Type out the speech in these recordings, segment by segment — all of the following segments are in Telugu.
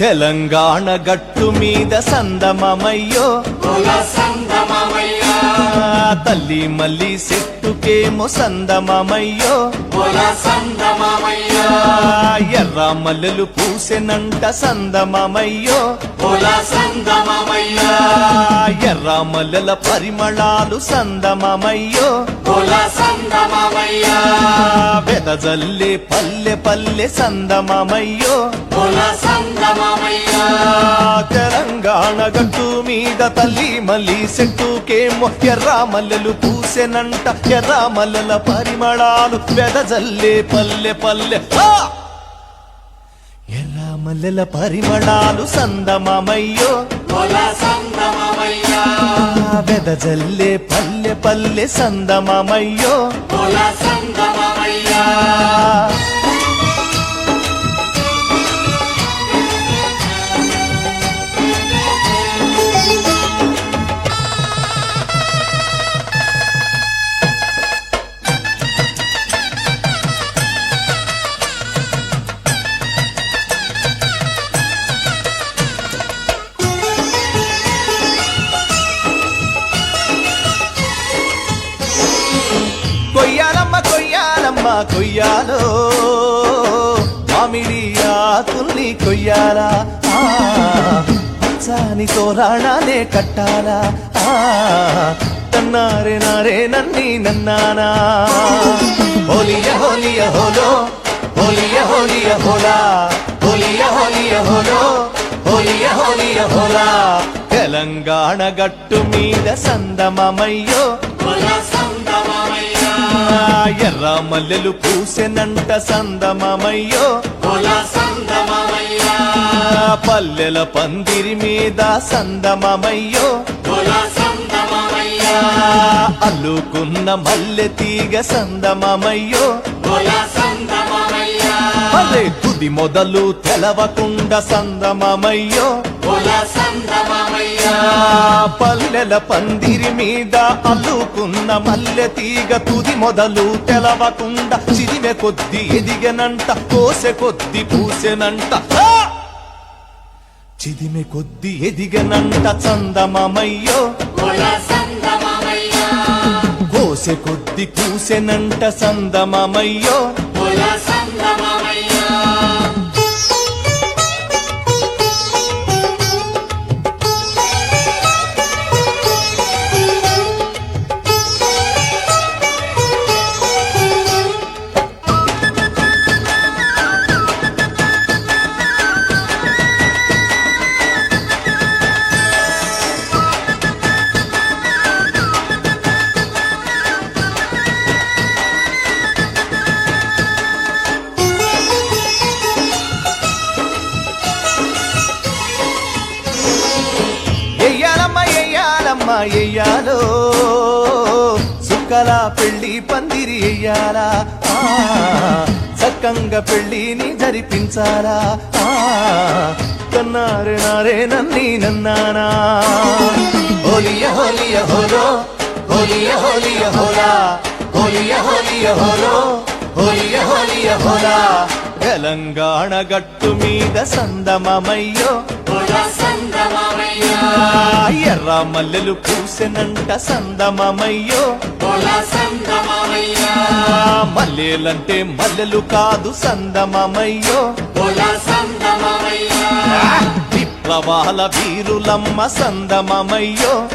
తెలంగాణ గట్టు మీద సందమమయ్యో. సంగమమయ్య తల్లి మల్లి చెట్టుకేమో సందమమయ్యో. సంగమమయ్య ఎర్ర మల్లెలు పూసెనంట సందమమయ్యో. ఎర్ర మల్లెల పరిమళాలు సందమమయ్యో. వెదజల్లే పల్లె పల్లె సందమమయ్యో. తెలంగాణ గట్టు మీద తల్లి మల్లి చెట్టుకేమో ఎర్ర మల్లెలు పూసెనంట. ఎర్ర మల్లెల పరిమళాలు వెదజల్లే పల్లె పల్లె! ఎర్ర మల్లెల పరిమళాలు సందమమయ్యో. వెదజల్లే పల్లె పల్లె సందమమయ్యో. మా కొయ్యాలో మామిడి ఆకుల్ని కొయ్యాలా? ఆ, పచ్చాని తోరాణాలే కట్టాలా? ఆ, తన్నారే నారే నన్ని నన్నానా? హోలియ హోలియ హోలో హోలియ హోలియ హోలా హోలియ హోలియ హోలో హోలియ హోలియ హోలా. తెలంగాణ గట్టు మీద సందమమయ్యో సందమా? ఎర్ర మల్లెలు పూసెనంట సందమమయ్యో. సంగమమయ్య పల్లెల పందిరి మీద సందమమయ్యో. అల్లుకున్న మల్లె తీగ సందమమయ్యో. సంగమమయ్య అలే తుది మొదలు తెలవకుండ సందమమయ్యో. కుల సంగమమయ్య పల్లెల పందిరి మీద అల్లుకున్న మల్లె తీగ తుది మొదలు తెలవకుండా చిరిమె కొద్ది ఎదిగనంట కోసె కొద్ది పూసెనంట! చిదిమె కొద్ది ఎదిగనంట చందమమయ్యో. సంగమమయ్య కోసె కొద్ది కూసెనంట సందమమయ్యో ఎయ్యాలమ్మ ఎయ్యాలో సుక్కల పెళ్ళి పందిరి ఎయ్యాలా ఆ, చక్కంగా పెళ్ళిని జరిపించాలా? ఆ, కన్నారే నారే నన్ని నన్నానా? హోలియ హోలియ హోలో హోలియ హోలియ హోలా హోలియ హోలియ హోలో హోలియ హోలియ హోలా. తెలంగాణ గట్టు మీద సందమమయ్యో. ఎర్ర మల్లెలు పూసెనంట సందమమయ్యో. మల్లెలంటే మల్లెలు కాదు సందమమయ్యో. విప్లవాల వీరులమ్మ సందమమయ్యో.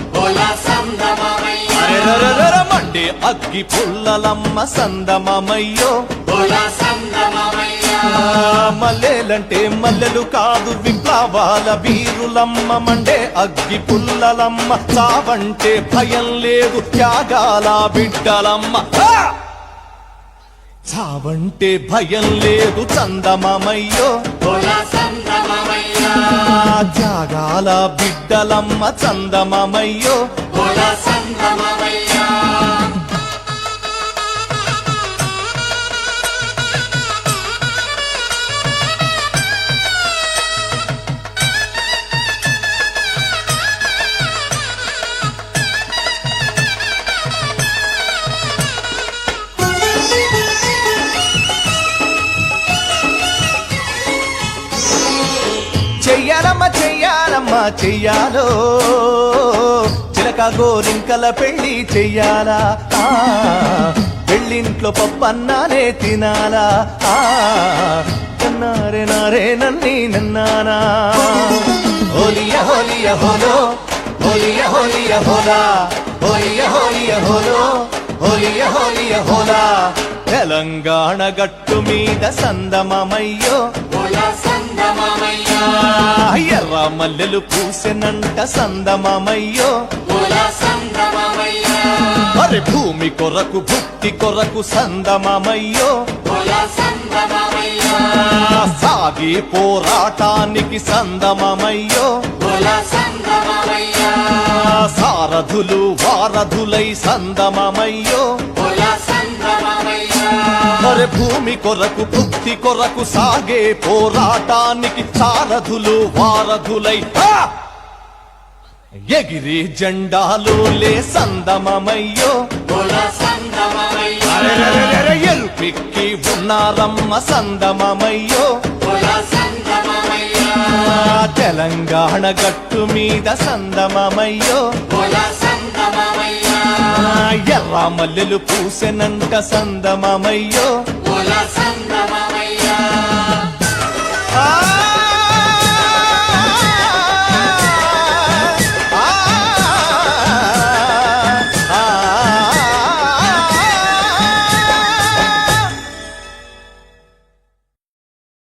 అరెరరెరర మండే అగ్గి పుల్లలమ్మ సందమమయ్యో. కుల సంగమమయ్య మల్లెలంటే మల్లెలు కాదు విప్లవాల వీరులమ్మ మండే అగ్గి పుల్లలమ్మ చావంటే భయం లేదు త్యాగాల బిడ్డలమ్మ! చావంటే భయం లేదు చందమమయ్యో. త్యాగాల బిడ్డలమ్మ చందమమయ్యో. కుల సంగమమయ్య చెయ్యాలో? చిలక గోరింకల పెళ్ళి చెయ్యాలా? ఆ, పెళ్ళింట్లో పప్పన్నానే తినాలా? నారే నారే నన్ని నన్నానా? హోలియ హోలియ హోలో హోలియ హోలియ హోలా హోలియ హోలియ హోలో హోలియ హోలియ హోలా. తెలంగాణ గట్టు మీద సందమమయ్యో. ఎర్ర మల్లెలు పూసెనంట సందమమయ్యో. అరే భూమి కొరకు భుక్తి కొరకు సందమమయ్యో. సాగి పోరాటానికి సందమమయ్యో. సారథులు వారధులై సందమమయ్యో. అరే భూమి కొరకు భుక్తి కొరకు సాగే పోరాటానికి సారథులు వారధులై. ఎగిరి జెండాలు లే సందమమయ్యో. ఎరుపిక్కి ఉన్నారమ్మ సందమమయ్యో. తెలంగాణ గట్టు మీద సందమమయ్యో. కుల ఎర్ర మల్లెలు పూసెనంట సందమయ్యో సందమమయ్యో.